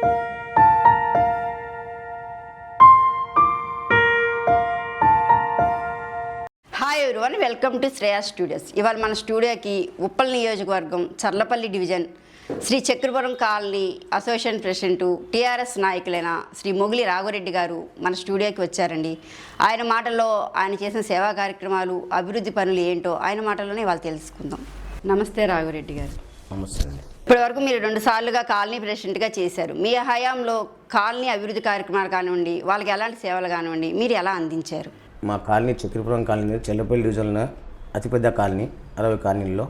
Hi everyone welcome to Shreya studios ఇవాళ మన స్టూడియోకి ఉప్పల్ నియోజకవర్గం Cherlapally division Shri Chakrapuram colony association president TRS నాయకులైన Shri Mogili Raghavareddy గారు మన స్టూడియోకి వచ్చారండి. ఆయన మాటల్లో ఆయన చేసిన సేవా కార్యక్రమాలు అభివృద్ధి పనులు ఏంటో ఆయన మాటల్లోనే వాళ్ళు తెలుసుకుందాం. నమస్తే రాఘవరెడ్డి గారు. నమస్తే ఇప్పటివరకు మీరు రెండు సార్లుగా కాలనీ ప్రెసిడెంట్గా చేశారు. మీ హయాంలో కాలనీ అభివృద్ధి కార్యక్రమాలు కానివ్వండి వాళ్ళకి ఎలాంటి సేవలు కానివ్వండి మీరు ఎలా అందించారు? మా కాలనీ చక్రపురం కాలనీ చెల్లపల్లి డివిజన్లో అతిపెద్ద కాలనీ అరవై కాలనీల్లో.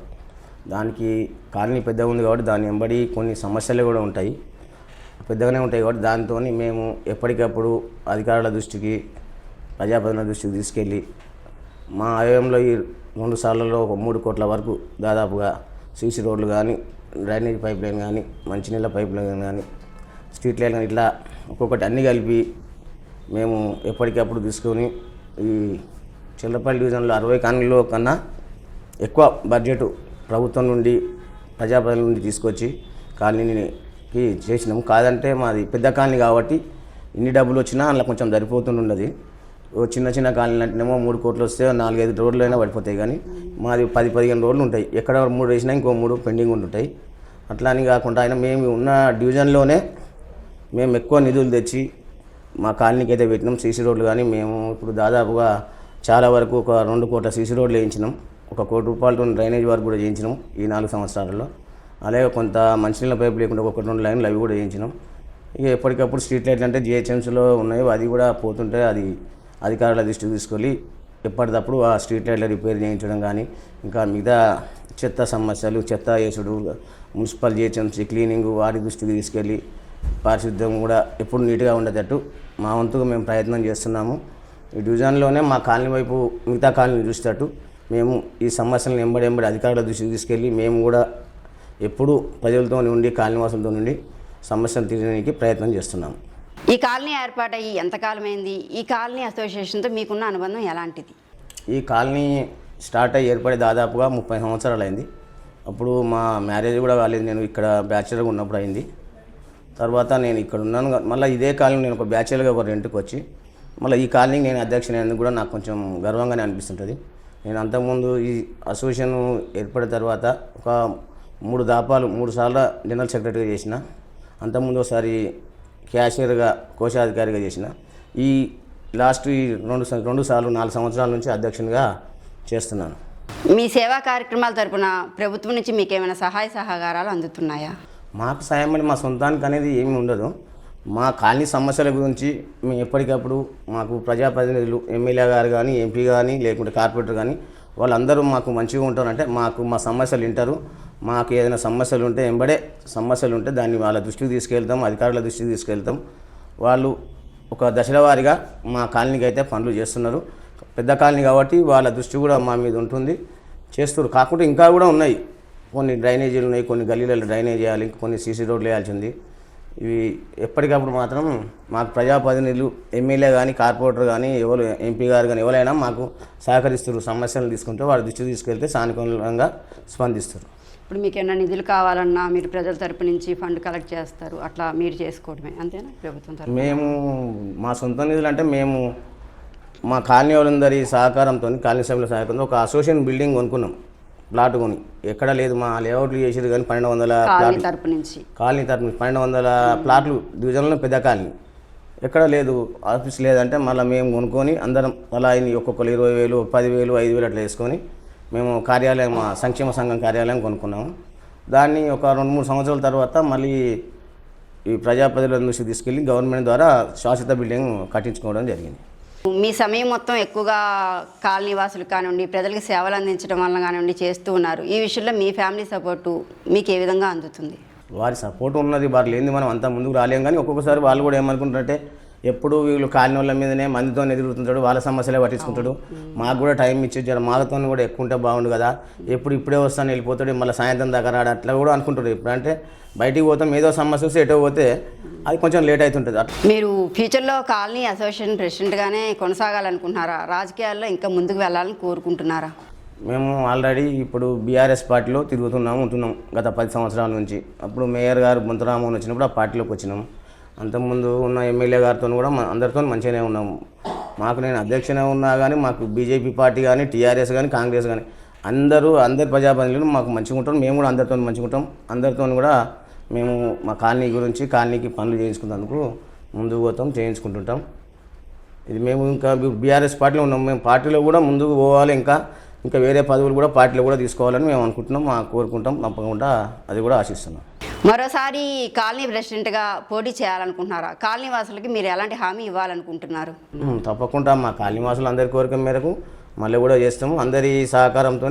దానికి కాలనీ పెద్దగా ఉంది కాబట్టి దాని వెంబడి కొన్ని సమస్యలు కూడా ఉంటాయి. పెద్దగానే ఉంటాయి కాబట్టి దాంతో మేము ఎప్పటికప్పుడు అధికారుల దృష్టికి ప్రజాప్రతినిధుల దృష్టికి తీసుకెళ్ళి మా ఆయంలో ఈ రెండు సార్లలో ఒక మూడు కోట్ల వరకు దాదాపుగా సీసీ రోడ్లు కానీ డ్రైనేజ్ పైప్ లైన్ కానీ మంచినీళ్ళ పైప్ లైన్ కానీ స్ట్రీట్ లైన్ కానీ ఇట్లా ఒక్కొక్కటి అన్నీ కలిపి మేము ఎప్పటికప్పుడు తీసుకొని ఈ చిల్లపల్లి డివిజన్లో అరవై కాలనీలో కన్నా ఎక్కువ బడ్జెట్ ప్రభుత్వం నుండి ప్రజాప్రతినిధుల నుండి తీసుకొచ్చి కాలనీకి చేసినాం కాదంటే మాది పెద్ద కాలనీ కాబట్టి ఇన్ని డబ్బులు వచ్చినా అందులో కొంచెం సరిపోతుండదు చిన్న చిన్న కాలనీ అంటేనేమో మూడు కోట్లు వస్తే నాలుగైదు రోడ్లు అయినా పడిపోతాయి కానీ మాది పది పదిహేను రోడ్లు ఉంటాయి. ఎక్కడ మూడు వేసినా ఇంకో మూడు పెండింగ్ ఉంటుంటాయి అట్లా అని కాకుండా ఆయన మేము ఉన్న డివిజన్లోనే మేము ఎక్కువ నిధులు తెచ్చి మా కాలనీకి అయితే పెట్టినాం. సీసీ రోడ్లు కానీ మేము ఇప్పుడు దాదాపుగా చాలా వరకు ఒక రెండు కోట్ల సీసీ రోడ్లు వేయించినాం. ఒక కోటి రూపాయలతో డ్రైనేజ్ వర్క్ కూడా చేయించినాం ఈ నాలుగు సంవత్సరాలలో. అలాగే కొంత మంచినీళ్ళ పైపు లేకుండా ఒక రెండు లైన్లు అవి కూడా చేయించినాం ఇక ఎప్పటికప్పుడు స్ట్రీట్ లైట్లు అంటే జిహెచ్ఎంసీలో ఉన్నాయి అది కూడా పోతుంటే అది అధికారుల దృష్టికి తీసుకెళ్ళి ఎప్పటికప్పుడు ఆ స్ట్రీట్ లైట్లు రిపేర్ చేయించడం కానీ ఇంకా మిగతా చెత్త సమస్యలు చెత్త వేసుడు మున్సిపల్ జిహెచ్ఎంసీ క్లీనింగ్ వారి దృష్టికి తీసుకెళ్ళి పారిశుద్ధ్యం కూడా ఎప్పుడు నీట్గా ఉండేటట్టు మా వంతుగా మేము ప్రయత్నం చేస్తున్నాము. ఈ డివిజన్లోనే మా కాలనీ వైపు మిగతా కాలనీ చూసేటట్టు మేము ఈ సమస్యలను ఎంబడి ఎంబడి అధికారుల దృష్టికి తీసుకెళ్ళి మేము కూడా ఎప్పుడు ప్రజలతో ఉండి కాలనీవాసులతో నుండి సమస్యలు తీరడానికి ప్రయత్నం చేస్తున్నాము. ఈ కాలనీ ఏర్పాటయ్యి ఎంతకాలమైంది ఈ కాలనీ అసోసియేషన్తో మీకున్న అనుబంధం ఎలాంటిది? ఈ కాలనీ స్టార్ట్ అయ్యి ఏర్పడి దాదాపుగా ముప్పై సంవత్సరాలు అయింది అప్పుడు మా మ్యారేజ్ కూడా కాలేదు. నేను ఇక్కడ బ్యాచిలర్గా ఉన్నప్పుడు అయింది. తర్వాత నేను ఇక్కడ ఉన్నాను. మళ్ళీ ఇదే కాలనీ నేను ఒక బ్యాచిలర్గా ఒక రెంట్కి వచ్చి మళ్ళీ ఈ కాలనీకి నేను అధ్యక్షుని కూడా నాకు కొంచెం గర్వంగానే అనిపిస్తుంటుంది. నేను అంతకుముందు ఈ అసోసియేషన్ ఏర్పడిన తర్వాత ఒక మూడు దాపాలు మూడు సార్లు జనరల్ సెక్రటరీగా చేసిన. అంతకుముందు ఒకసారి క్యాషియర్గా కోశాధికారిగా చేసిన ఈ లాస్ట్ ఈ రెండు రెండు సార్లు నాలుగు సంవత్సరాల నుంచి అధ్యక్షునిగా చేస్తున్నాను. మీ సేవా కార్యక్రమాల తరపున ప్రభుత్వం నుంచి మీకు ఏమైనా సహాయ సహకారాలు అందుతున్నాయా? మాకు సాయం అని మా సొంతానికి అనేది ఏమీ ఉండదు. మా కాలనీ సమస్యల గురించి మేము ఎప్పటికప్పుడు మాకు ప్రజాప్రతినిధులు ఎమ్మెల్యే గారు కానీ ఎంపీ కానీ లేకుంటే కార్పొరేటర్ కానీ వాళ్ళందరూ మాకు మంచిగా ఉంటారంటే మాకు మా సమస్యలు వింటారు. మాకు ఏదైనా సమస్యలు ఉంటే ఎంబడే సమస్యలు ఉంటే దాన్ని వాళ్ళ దృష్టికి తీసుకెళ్తాం అధికారుల దృష్టికి తీసుకెళ్తాం. వాళ్ళు ఒక దశల వారీగా మా కాలనీకి అయితే పనులు చేస్తున్నారు. పెద్ద కాలనీ కాబట్టి వాళ్ళ దృష్టి కూడా మా మీద ఉంటుంది. చేస్తారు. కాకుండా ఇంకా కూడా ఉన్నాయి. కొన్ని డ్రైనేజీలు ఉన్నాయి కొన్ని గల్లీలలో డ్రైనేజ్ చేయాలి కొన్ని సీసీ రోడ్లు వేయాల్సింది ఇవి ఎప్పటికప్పుడు మాత్రం మాకు ప్రజాప్రతినిధులు ఎమ్మెల్యే కానీ కార్పొరేటర్ కానీ ఎవరు ఎంపీ గారు కానీ ఎవరైనా మాకు సహకరిస్తారు సమస్యలు తీసుకుంటే వారి దృష్టికి తీసుకెళ్తే సానుకూలంగా స్పందిస్తారు. ఇప్పుడు మీకు ఏమైనా నిధులు కావాలన్నా మీరు ప్రజల తరపు నుంచి ఫండ్ కలెక్ట్ చేస్తారు అట్లా మీరు చేసుకోవడమే అంతేనా ప్రభుత్వం తరపు మేము మా సొంత నిధులు అంటే మేము మా కాలనీ వాళ్ళందరి సహకారంతో కాలనీ సభ్యుల సహకారంతో ఒక అసోసియేషన్ బిల్డింగ్ కొనుక్కున్నాం. ప్లాట్ కొని. ఎక్కడ లేదు మా లేఅవుట్లు చేసేది కానీ పన్నెండు వందల కాలనీ ప్లాట్లు. తరపు నుంచి. కాలనీ తరపు పన్నెండు వందల ప్లాట్లు డివిజన్లో పెద్ద కాలనీ. ఎక్కడ లేదు ఆఫీస్ లేదంటే మళ్ళీ మేము కొనుక్కొని అందరం అలా అయిన ఒక్కొక్కరు ఇరవై వేలు పదివేలు ఐదు వేలు అట్లా వేసుకొని మేము కార్యాలయం మా సంక్షేమ సంఘం కార్యాలయం కొనుక్కున్నాము. దాన్ని ఒక రెండు మూడు సంవత్సరాల తర్వాత మళ్ళీ ఈ ప్రజాప్రతినిధుల దృష్టికి తీసుకెళ్ళి గవర్నమెంట్ ద్వారా శాశ్వత బిల్డింగ్ కట్టించుకోవడం జరిగింది. మీ సమయం మొత్తం ఎక్కువగా కాలనీ వాసులు కానివ్వండి ప్రజలకు సేవలు అందించడం వల్ల కానివ్వండి చేస్తూ ఉన్నారు. ఈ విషయంలో మీ ఫ్యామిలీ సపోర్టు మీకు ఏ విధంగా అందుతుంది? వారి సపోర్ట్ ఉన్నది వారు లేని మనం అంత ముందుకు రాలేం కానీ ఒక్కొక్కసారి వాళ్ళు కూడా ఏమనుకుంటారంటే ఎప్పుడు వీళ్ళు కాలిన వాళ్ళ మీదనే మందితో ఎదురుతుంటాడు వాళ్ళ సమస్యలే పట్టించుకుంటాడు. మాకు కూడా టైం ఇచ్చి జర మాతో కూడా ఎక్కువ ఉంటే బాగుండు కదా. ఎప్పుడు ఇప్పుడే వస్తాను వెళ్ళిపోతాడు మళ్ళీ సాయంత్రం దాకా రాడు అట్లా కూడా అనుకుంటాడు. ఇప్పుడు అంటే బయటికి పోతాం ఏదో సమస్య వస్తే ఎటో పోతే అది కొంచెం లేట్ అవుతుంటుంది. అట్లా. మీరు ఫ్యూచర్లో కాలనీ అసోసియేషన్ ప్రెసిడెంట్గానే కొనసాగాలనుకుంటున్నారా? రాజకీయాల్లో ఇంకా ముందుకు వెళ్ళాలని కోరుకుంటున్నారా? మేము ఆల్రెడీ ఇప్పుడు బీఆర్ఎస్ పార్టీలో తిరుగుతున్నాము ఉంటున్నాం గత పది సంవత్సరాల నుంచి. అప్పుడు మేయర్ గారు బొంతరామోహన్ వచ్చినప్పుడు ఆ పార్టీలోకి వచ్చినాం. అంతకుముందు ఉన్న ఎమ్మెల్యే గారితో కూడా మన అందరితో మంచిగానే ఉన్నాము మాకు నేను అధ్యక్షనే ఉన్నా కానీ మాకు బీజేపీ పార్టీ కానీ టీఆర్ఎస్ కానీ కాంగ్రెస్ కానీ అందరూ అందరి ప్రజాప్రతినిధులు మాకు మంచిగా ఉంటాం మేము కూడా అందరితో మంచిగా ఉంటాం. అందరితో కూడా మేము మా కాలనీ గురించి కాలనీకి పనులు చేయించుకున్నందుకు ముందుకు పోతాం చేయించుకుంటుంటాం. ఇది మేము ఇంకా బీఆర్ఎస్ పార్టీలో ఉన్నాం. మేము పార్టీలో కూడా ముందుకు పోవాలి ఇంకా. ఇంకా వేరే పదవులు కూడా పార్టీలో కూడా తీసుకోవాలని మేము అనుకుంటున్నాం. మా కోరుకుంటాం. తప్పకుండా అది కూడా ఆశిస్తున్నాం. మరోసారి కాలనీ ప్రెసిడెంట్గా పోటీ చేయాలనుకుంటున్నారా? కాలనీ వాసులకి మీరు ఎలాంటి హామీ ఇవ్వాలనుకుంటున్నారు? తప్పకుండా మా కాలనీ వాసులు అందరి కోరిక మేరకు మళ్ళీ కూడా చేస్తాము. అందరి సహకారంతో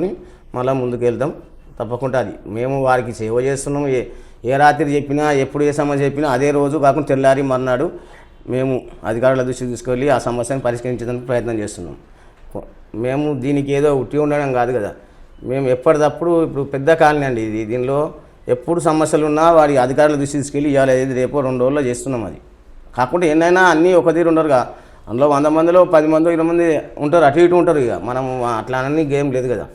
మళ్ళీ ముందుకు వెళ్తాం తప్పకుండా అది. మేము వారికి సేవ చేస్తున్నాము. ఏ ఏ రాత్రి చెప్పినా ఎప్పుడు ఏ సమస్య చెప్పినా అదే రోజు కాకుండా తెల్లారి మర్నాడు మేము అధికారుల దృష్టికి తీసుకెళ్ళి ఆ సమస్యను పరిష్కరించడానికి ప్రయత్నం చేస్తున్నాం. మేము దీనికి ఏదో ఉట్టి ఉండడం కాదు కదా. మేము ఎప్పటికప్పుడు ఇప్పుడు పెద్ద కాలనీ అండి ఇది. దీనిలో ఎప్పుడు సమస్యలు ఉన్నా వారి అధికారుల దృష్టికి తీసుకెళ్ళి ఇవాళ ఏది రేపో రెండు రోజుల్లో చేస్తున్నాం అది. కాకుండా ఎన్నైనా అన్నీ ఒక తీరు ఉండరుగా. అందులో వంద మందిలో పది మంది ఇరవై మంది ఉంటారు అటు ఇటు ఉంటారు ఇక. మనం అట్లా అన్నీ గేమ్ లేదు కదా.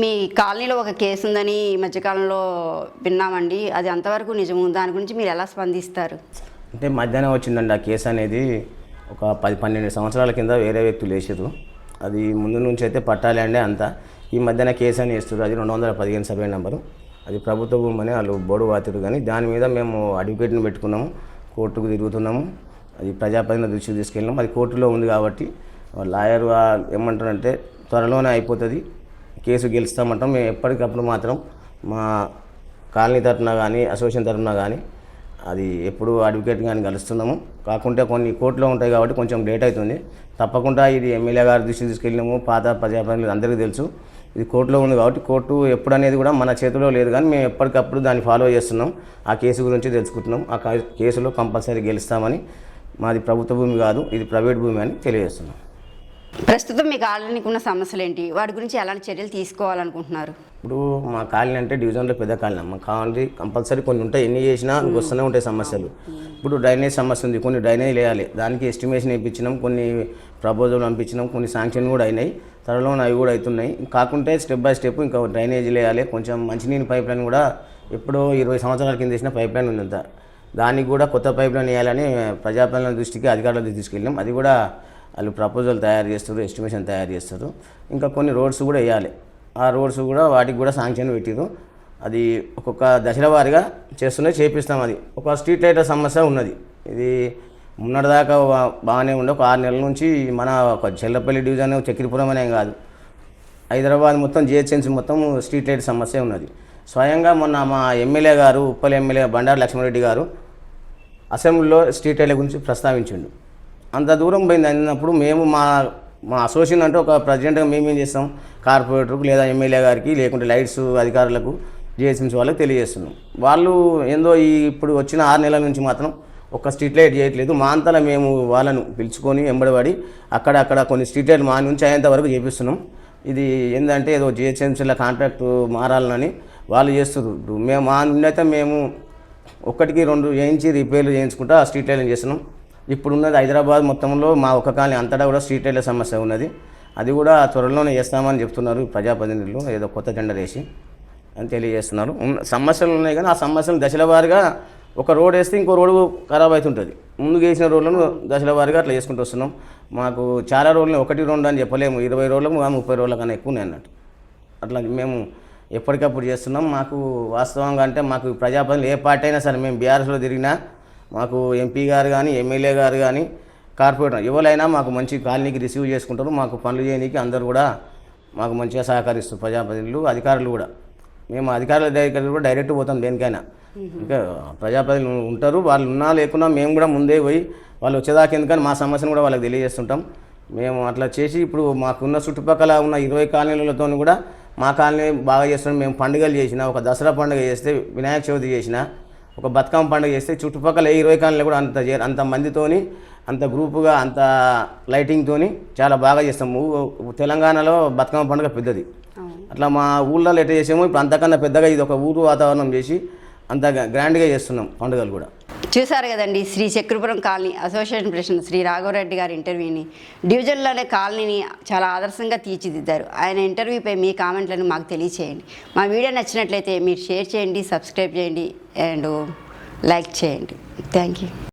మీ కాలనీలో ఒక కేసు ఉందని ఈ మధ్యకాలంలో విన్నామండి. అది అంతవరకు నిజము? దాని గురించి మీరు ఎలా స్పందిస్తారు? అంటే మధ్యాహ్నం వచ్చిందండి ఆ కేసు అనేది. ఒక పది పన్నెండు సంవత్సరాల కింద వేరే వ్యక్తులు వేసారు అది ముందు నుంచి అయితే పట్టాలి అండి అంతా. ఈ మధ్యన కేసు అని వేస్తారు అది రెండు వందల పదిహేను సర్వే నెంబరు. అది ప్రభుత్వ భూమి అని వాళ్ళు బోడు వాతిరు కానీ దాని మీద మేము అడ్వకేట్ని పెట్టుకున్నాము కోర్టుకు తిరుగుతున్నాము అది ప్రజాపతిని దృష్టికి తీసుకెళ్ళినాం. అది కోర్టులో ఉంది కాబట్టి లాయర్ ఏమంటారంటే త్వరలోనే అయిపోతుంది కేసు గెలుస్తామంటాం. మేము ఎప్పటికప్పుడు మాత్రం మా కాలనీ తరఫున కానీ అసోసియేషన్ తరఫున కానీ అది ఎప్పుడు అడ్వకేట్ కానీ కలుస్తున్నాము. కాకుంటే కొన్ని కోర్టులో ఉంటాయి కాబట్టి కొంచెం లేట్ అవుతుంది. తప్పకుండా ఇది ఎమ్మెల్యే గారి దృష్టికి తీసుకెళ్ళినాము పాత ప్రజాప్రతినిధులు అందరికీ తెలుసు. ఇది కోర్టులో ఉంది కాబట్టి కోర్టు ఎప్పుడు అనేది కూడా మన చేతిలో లేదు కానీ మేము ఎప్పటికప్పుడు దాన్ని ఫాలో చేస్తున్నాం. ఆ కేసు గురించి తెలుసుకుంటున్నాం. ఆ కేసులో కంపల్సరీ గెలుస్తామని మాది ప్రభుత్వ భూమి కాదు ఇది ప్రైవేట్ భూమి అని తెలియజేస్తున్నాం. ప్రస్తుతం మీ కాలనీకి ఉన్న సమస్యలు ఏంటి వాటి గురించి ఎలాంటి చర్యలు తీసుకోవాలనుకుంటున్నారు? ఇప్పుడు మా కాలనీ అంటే డివిజన్లో పెద్ద కాలనీ. మా కాలనీ కంపల్సరీ కొన్ని ఉంటాయి. ఎన్ని చేసినా వస్తూనే ఉంటాయి సమస్యలు. ఇప్పుడు డ్రైనేజ్ సమస్య ఉంది. కొన్ని డ్రైనేజ్ వేయాలి దానికి ఎస్టిమేషన్ ఇప్పించినాం. కొన్ని ప్రపోజల్ పంపించినాం. కొన్ని శాంక్షన్ కూడా అయినాయి. త్వరలో అవి కూడా అవుతున్నాయి. కాకుంటే స్టెప్ బై స్టెప్ ఇంకా డ్రైనేజ్ వేయాలి కొంచెం మంచినీటి పైప్ లైన్ కూడా ఎప్పుడో ఇరవై సంవత్సరాల కింద వేసిన పైప్ లైన్ ఉంది అంత దానికి కూడా కొత్త పైప్ లైన్ వేయాలని ప్రజాపాలన దృష్టికి అధికారుల దృష్టికి అది కూడా వాళ్ళు ప్రపోజల్ తయారు చేస్తారు ఎస్టిమేషన్ తయారు చేస్తారు. ఇంకా కొన్ని రోడ్స్ కూడా వేయాలి. ఆ రోడ్స్ కూడా వాటికి కూడా శాంక్షన్ పెట్టారు అది ఒక్కొక్క దశల వారీగా చేస్తూనే చేపిస్తాం అది. ఒక స్ట్రీట్ లైట్ సమస్య ఉన్నది. ఇది మొన్నటిదాకా బాగానే ఉండే ఒక ఆరు నెలల నుంచి మన ఒక చెల్లపల్లి డివిజన్ చక్రిపురం అనే కాదు. హైదరాబాద్ మొత్తం జిహెచ్ఎంసీ మొత్తం స్ట్రీట్ లైట్ సమస్య ఉన్నది. స్వయంగా మొన్న మా ఎమ్మెల్యే గారు ఉప్పల్ ఎమ్మెల్యే బండారు లక్ష్మారెడ్డి గారు అసెంబ్లీలో స్ట్రీట్ లైట్ల గురించి ప్రస్తావించిండు. అంత దూరం పోయింది. అన్నప్పుడు మేము మా మా అసోసియేషన్ అంటే ఒక ప్రెసిడెంట్గా మేమేం చేస్తాం? కార్పొరేటర్కు లేదా ఎమ్మెల్యే గారికి లేకుంటే లైట్స్ అధికారులకు జిహెచ్ఎంసీ వాళ్ళకి తెలియజేస్తున్నాం. వాళ్ళు ఏందో ఈ ఇప్పుడు వచ్చిన ఆరు నెలల నుంచి మాత్రం ఒక స్ట్రీట్ లైట్ చేయట్లేదు. మా అంతలా మేము వాళ్ళను పిలుచుకొని ఎంబడబడి అక్కడ అక్కడ కొన్ని స్ట్రీట్ లైట్ మా నుంచి అయ్యేంత వరకు చేపిస్తున్నాం. ఇది ఏంటంటే ఏదో జిహెచ్ఎంసీల కాంట్రాక్ట్ మారాలని వాళ్ళు చేస్తున్నారు మేము మా నుండి అయితే మేము ఒకటికి రెండు చేయించి రిపేర్లు చేయించుకుంటా ఆ స్ట్రీట్ లైట్ చేస్తున్నాం. ఇప్పుడు ఉన్నది హైదరాబాద్ మొత్తంలో మా ఒక్క కాలనీ అంతటా కూడా స్ట్రీట్ లైట్ల సమస్య ఉన్నది. అది కూడా త్వరలోనే చేస్తామని చెప్తున్నారు ప్రజాప్రతినిధులు. ఏదో కొత్త జెండా వేసి అని తెలియజేస్తున్నారు. సమస్యలు ఉన్నాయి కానీ ఆ సమస్యలు దశల వారిగా ఒక రోడ్ వేస్తే ఇంకో రోడ్డు ఖరాబ్ అవుతుంటుంది. ముందు వేసిన రోడ్లను దశల వారిగా అట్లా చేసుకుంటూ వస్తున్నాం. మాకు చాలా రోడ్లు ఒకటి రెండు అని చెప్పలేము. ఇరవై రోజులకు ముప్పై రోజుల కన్నా ఎక్కువ అన్నట్టు. అట్లా మేము ఎప్పటికప్పుడు చేస్తున్నాం. మాకు వాస్తవంగా అంటే మాకు ప్రజాప్రతినిధులు ఏ పార్టీ అయినా సరే మేము బీఆర్ఎస్లో తిరిగినా మాకు ఎంపీ గారు కానీ ఎమ్మెల్యే గారు కానీ కార్పొరేటర్ ఎవరైనా మాకు మంచి కాలనీకి రిసీవ్ చేసుకుంటారు మాకు పనులు చేయడానికి అందరూ కూడా మాకు మంచిగా సహకరిస్తారు ప్రజాప్రతినిధులు అధికారులు కూడా. మేము అధికారుల దగ్గర కూడా డైరెక్ట్ పోతాం దేనికైనా. ఇంకా ప్రజాప్రతినిధులు ఉంటారు వాళ్ళు ఉన్నా లేకున్నా మేము కూడా ముందే పోయి వాళ్ళు వచ్చేదాకా ఎందుకని మా సమస్యను కూడా వాళ్ళకి తెలియజేస్తుంటాం. మేము అట్లా చేసి ఇప్పుడు మాకున్న చుట్టుపక్కల ఉన్న ఇరవై కాలనీలతో కూడా మా కాలనీ బాగా చేస్తున్నాం. మేము పండుగలు చేసిన ఒక దసరా పండుగ చేస్తే వినాయక చవితి చేసిన ఒక బతుకమ్మ పండుగ చేస్తే చుట్టుపక్కల ఏ ఇరవై కాలనీలు కూడా అంత చే- అంత మందితోని అంత గ్రూపుగా అంత లైటింగ్తోని చాలా బాగా చేస్తాము తెలంగాణలో బతుకమ్మ పండుగ పెద్దది. అట్లా మా ఊళ్ళో ఎట్లా చేసామో ఇప్పుడు అంతకన్నా పెద్దగా ఇది ఒక ఊరు వాతావరణం చేసి అంత గ్రాండ్గా చేస్తున్నాం పండుగలు కూడా. చూశారు కదండి Shri Chakrapuram colony association president Shri Raghavareddy గారి ఇంటర్వ్యూని. డివిజన్లోనే కాలనీని చాలా ఆదర్శంగా తీర్చిదిద్దారు. ఆయన ఇంటర్వ్యూపై మీ కామెంట్లను మాకు తెలియచేయండి. మా వీడియో నచ్చినట్లయితే మీరు షేర్ చేయండి సబ్స్క్రైబ్ చేయండి అండ్ లైక్ చేయండి. Thank you.